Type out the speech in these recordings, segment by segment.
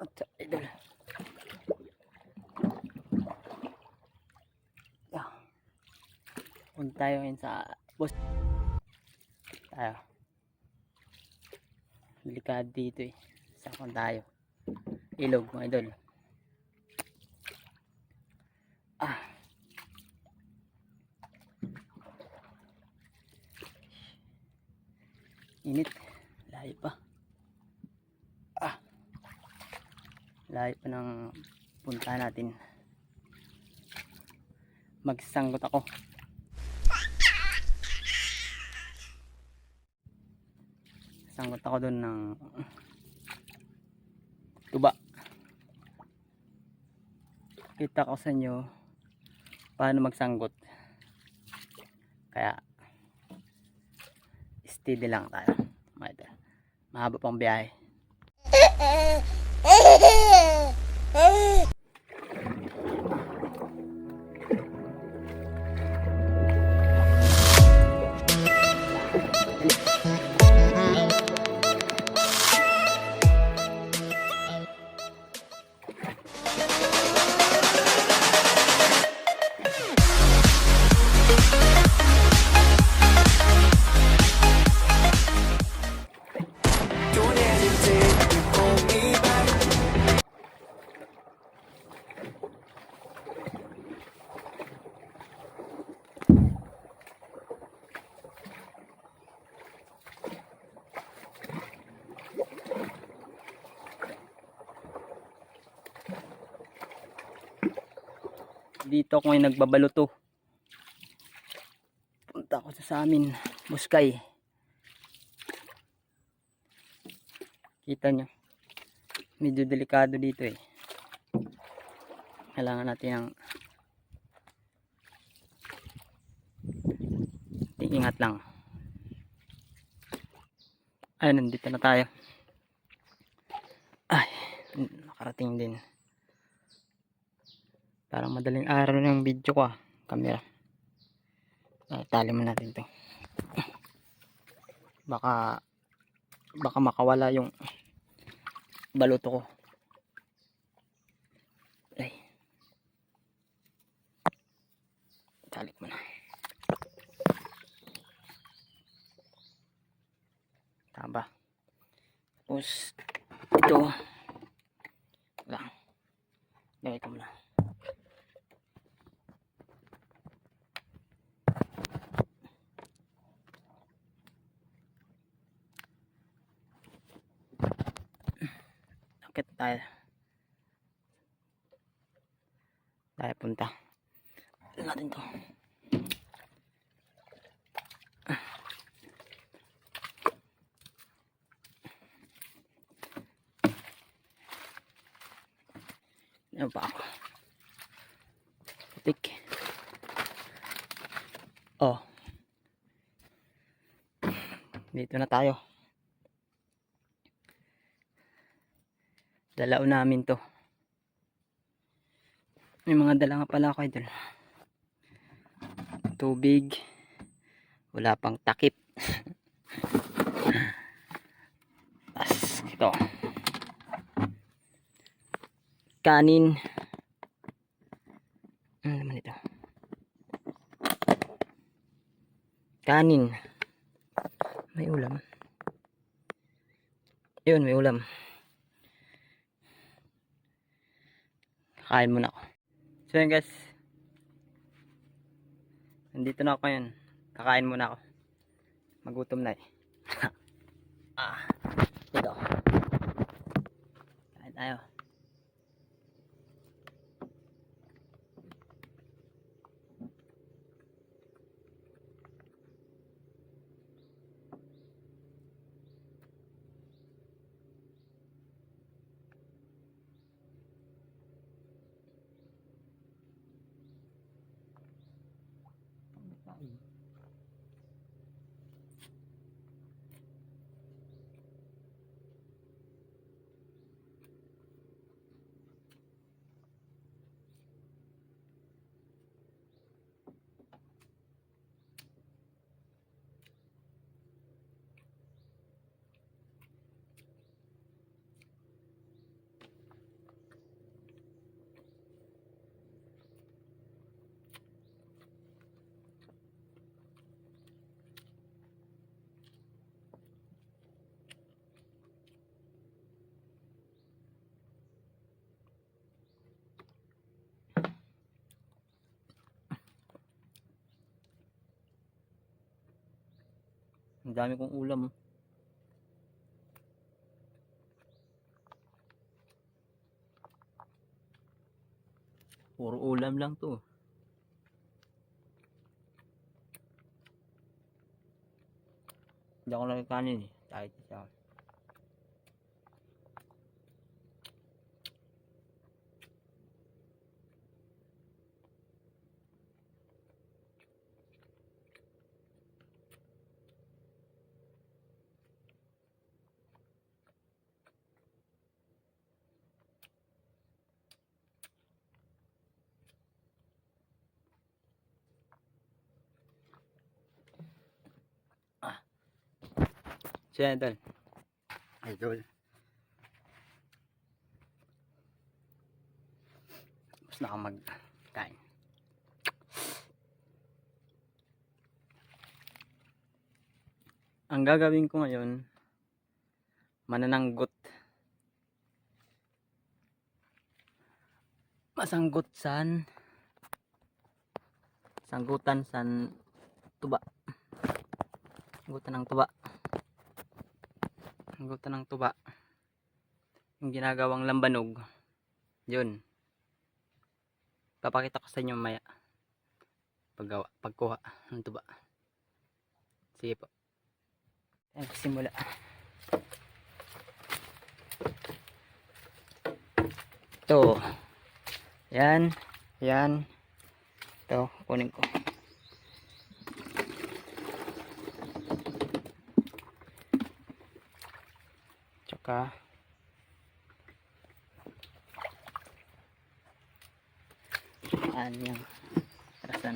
At idol. Yeah. Punta tayo sa bus. Tayo. Delikado dito eh. Sakon tayo. Ilog mga idol. Ah. Init. Layo pa. Ah. Layo pa ng punta natin. Magsanggot ako. Sanggot ako doon ng tuba. Kita ko sa inyo paano magsanggot. Kaya steady lang tayo. Mahaba pang biyahe. Dito ako ngayon nagbabaluto. Punta ako sa, amin. Buskay. Kita nyo. Medyo delikado dito eh. Kailangan natin ng ingat lang. Ay, nandito na tayo. Ay, nakarating din. Parang madaling araw yung video ko ah. Camera. Ah, tali mo natin to. Baka baka makawala yung baluto ko. Ay. Talik mo na. Tama? Tapos ito lang. Lagay ko muna. Tayo. Tayo punta. Ano natin to? Ano pa ako? Putik. Oh. Dito na tayo. Dalao namin to. May mga dala nga pala ako idol. Tubig. Wala pang takip. Tapos ito. Kanin. Ano naman ito? Kanin. May ulam. Yun, may ulam. Kain muna ako. So yun guys. Nandito na ako ngayon. Kakain muna ako. Magutom na eh. আপনি Ang dami kong ulam. oh. Puro ulam lang to. Hindi ako nagkanin eh. Kahit isa. Siya idol. Idol. Tapos na ako magkain. Ang gagawin ko ngayon, manananggot. Masanggot san sanggutan san tuba. Sanggutan ng tuba. Sanggutan ng tuba. Yung ginagawang lambanog. Yun. Papakita ko sa inyo maya. Paggawa, pagkuha ng tuba. Sige po. Ayan, simula. Ito. Yan. Yan. Ito, kunin ko. Tsaka Yan yung rasan.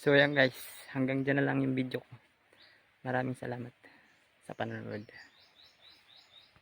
So yan guys, hanggang dyan na lang yung video ko. Maraming salamat sa panonood.